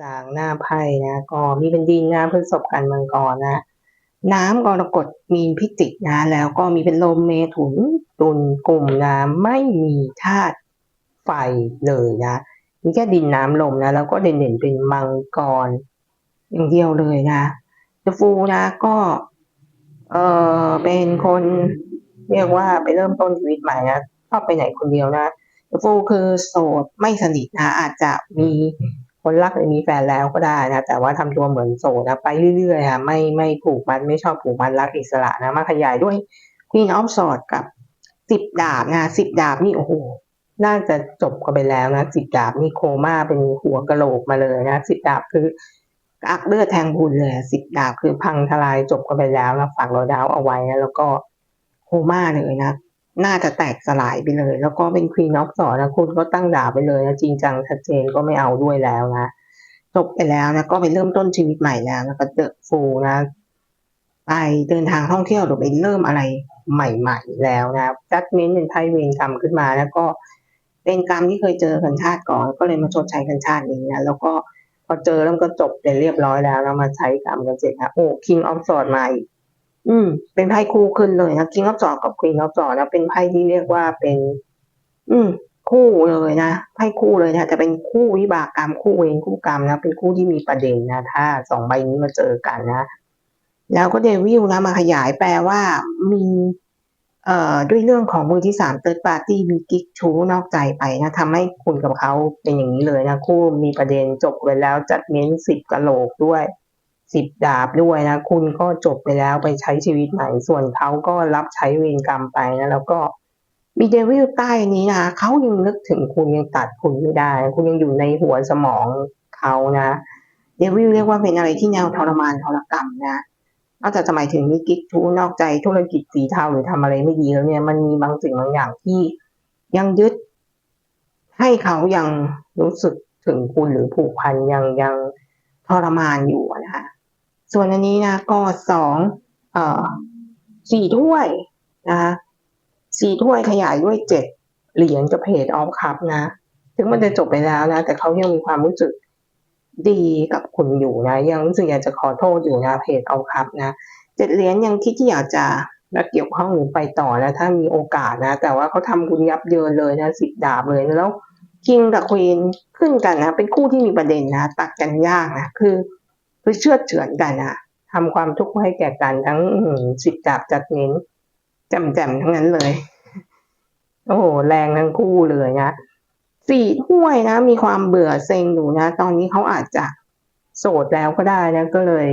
จากหน้าไพ่นะก็มีเป็นดินนะพฤษภกันมังกรนะน้ำกรกฎมีนพิจิกนะแล้วก็มีเป็นลมเมถุนตุลกลุ่มนะไม่มีธาตุไฟเลยนะมีแค่ดินน้ำลมนะแล้วก็เด่นๆเป็นมังกร อย่างเดียวเลยนะเดฟูนะก็เออเป็นคนเรียกว่าไปเริ่มต้นชีวิตใหม่นะชอบไปไหนคนเดียวนะเดฟูคือโสดไม่สนิทนะอาจจะมี คนรักหรือมีแฟนแล้วก็ได้นะ แต่ว่าทำตัวเหมือนโสดนะไปเรื่อยๆค่ะไม่ไม่ผูกมัดไม่ชอบผูกมัดรักอิสระนะมาขยายด้วย Queen of s w o r d กับสิบดาบนะสิบดาบนี่โอ้โหน่าจะจบกันไปแล้วนะสิบดาบนี่โคม่าเป็นหัวกะโหลกมาเลยนะสิบดาบคืออักเลือดแทงบุญเลยสิบดาบคือพังทลายจบกันไปแล้วนะฝากรอยดาวเอาไว้นะแล้วก็โคม่าเลยนะ น่าจะแตกสลายไปเลย แล้วก็เป็นควีนอฟสอนะคุณก็ตั้งดาบไปเลยนะจริงจังชัดเจนก็ไม่เอาด้วยแล้วนะจบไปแล้วนะก็ไปเริ่มต้นชีวิตใหม่แล้วแล้วก็เดอะฟูนะไปเดินทางท่องเที่ยวหรือไปเริ่มอะไรใหม่ ๆ แล้วนะจัดเม้นเป็นไพ่เวรกรรมขึ้นมาแล้วก็เป็นกรรมที่เคยเจอกันชาติก่อน ก็เลยมาชดใช้กันชาตินี้นะแล้วก็พอเจอแล้วก็จบไปเรียบร้อยแล้วแล้วมาใช้กรรมกันเสร็จนะโอ้ King of Swords มาอีก อืม เป็นไพ่คู่ขึ้นเลยนะ King of Swords กับ Queen of Swords นะเป็นไพ่ที่เรียกว่าเป็น อืม คู่เลยนะไพ่คู่เลยนะแต่เป็นคู่วิบากกรรมคู่เวรคู่กรรมนะเป็นคู่ที่มีประเด็นนะถ้าสองใบนี้มาเจอกันนะแล้วก็เดวิลนะมาขยายแปลว่ามีเอ่อด้วยเรื่องของมือที่สามเติร์ดปาร์ตี้มีกิ๊กชู้นอกใจไปนะทำให้คุณกับเขาเป็นอย่างนี้เลยนะคู่มีประเด็นจบไปแล้วจัดเม้นสิบกะโหลกด้วย สิบดาบด้วยนะ คุณก็จบไปแล้วไปใช้ชีวิตใหม่ ส่วนเขาก็รับใช้เวรกรรมไปนะแล้วก็มีเดวิลใต้นี้นะเขายังนึกถึงคุณยังตัดคุณไม่ได้ คุณยังอยู่ในหัวสมองเขานะเดวิลเรียกว่าเป็นอะไรที่แนวทรมานทรกรรมนะนอกจากจะหมายถึงมีกิ๊กชู้นอกใจธุรกิจสีเทาหรือทำอะไรไม่ดีแล้วเนี่ยมันมีบางสิ่งบางอย่างที่ยังยึด ให้เขายังรู้สึกถึงคุณหรือผูกพันยังยังทรมานอยู่นะคะ ส่วนอันนี้นะก็สองเอ่อสี่ถ้วยนะคะสี่ถ้วยขยายด้วยเจ็ดเหรียญกับเพจออฟคัพนะ ถึงมันจะจบไปแล้วนะ แต่เขายังมีความรู้สึกดีกับคุณอยู่นะ ยังรู้สึกอยากจะขอโทษอยู่นะเพจเอาครับนะเจ็ดเหรียญยังคิดที่อยากจะมาเกี่ยวข้องหรือไปต่อนะ ถ้ามีโอกาสนะ แต่ว่าเขาทำคุณยับเยินเลยนะสิบดาบเลยแล้วคิงกับควีนขึ้นกันนะ เป็นคู่ที่มีประเด็นนะ ตัดกันยากนะ คือ คือเชื่อเฉือนกันนะทำความทุกข์ให้แก่กันทั้งสิบดาบจัดเน้นจำแจมทั้งนั้นเลย โอ้โหแรงทั้งคู่เลยนะสี่ถ้วยนะ มีความเบื่อเซ็งอยู่นะ ตอนนี้เขาอาจจะโสดแล้วก็ได้นะก็เลย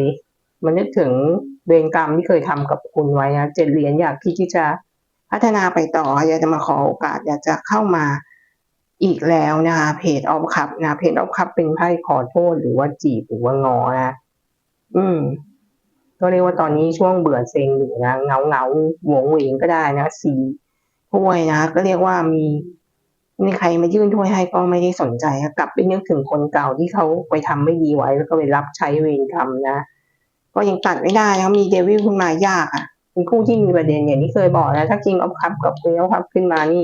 มันนึกถึงเวรกรรมที่เคยทำกับคุณไว้นะเจ็ดเหรียญอยากที่จะพัฒนาไปต่อ อยากจะมาขอโอกาส อยากจะเข้ามา อีกแล้วนะคะเพจออฟคับนะเพจออฟคับเป็นไพ่ขอโทษหรือว่าจีบหรือว่างอนะอืมก็เรียกว่าตอนนี้ช่วงเบื่อเซ็งอยู่นะเงาเงาหวงเหวงก็ได้นะสีถ้วยนะก็เรียกว่ามีมีใครมายื่นถ้วยให้ก็ไม่ได้สนใจกลับไปนึกถึงคนเก่าที่เขาไปทำไม่ดีไว้ แล้วก็ไปรับใช้เวรกรรมนะก็ยังตัดไม่ได้นะมีเดวิลขึ้นมายากอะเป็นคู่ที่มีประเด็นอย่างที่เคยบอกนะถ้า King of Cup กับ Queen of Cup ขึ้นมานี่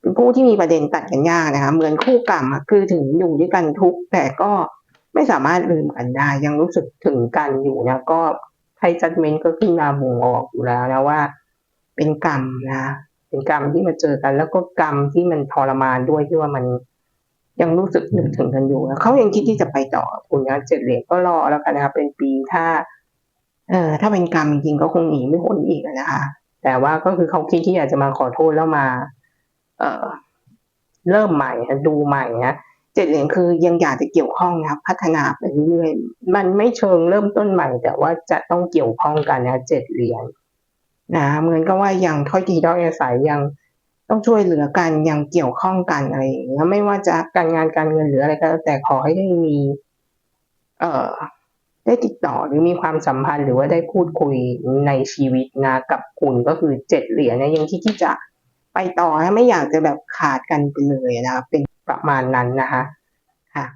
เป็นคู่ที่มีประเด็นตัดกันยากนะคะ เหมือนคู่กรรมคือถึงอยู่ด้วยกันทุกข์แต่ก็ไม่สามารถลืมกันได้ ยังรู้สึกถึงกันอยู่นะก็ไพ่จัดเมนก็ขึ้นมาบ่งออกอยู่แล้วนะว่า เป็นกรรมนะเป็นกรรมที่มาเจอกัน แล้วก็กรรมที่มันทรมานด้วยที่ว่ามันยังรู้สึกนึกถึงกันอยู่นะเขายังคิดที่จะไปต่อคุณนะเจ็ดเหรียญก็รอแล้วกันนะครับเป็นปีถ้า เออถ้าเป็นกรรมจริงก็คงหนีไม่พ้นอีกนะคะแต่ว่าก็คือเขาคิดที่อยากจะมาขอโทษแล้วมา เอ่อเริ่มใหม่ดูใหม่นะเจ็ดเหรียญคือยังอยากจะเกี่ยวข้องนะครับพัฒนาไปเรื่อยมันไม่เชิงเริ่มต้นใหม่ แต่ว่าจะต้องเกี่ยวข้องกันนะเจ็ดเหรียญนะเหมือนกับว่ายังถ้อยทีถ้อยอาศัยยังต้องช่วยเหลือกันยังเกี่ยวข้องกันอะไรอย่างเงี้ยไม่ว่าจะการงานการเงินหรืออะไรก็แล้วแต่ขอให้ได้มี เอ่อ ได้ติดต่อหรือมีความสัมพันธ์หรือว่าได้พูดคุยในชีวิตนะ กับคุณก็คือเจ็ดเหรียญนะยังที่ที่จะ ไปต่อนะไม่อยากจะแบบขาดกันไปเลยนะคะเป็นประมาณนั้นนะคะค่ะ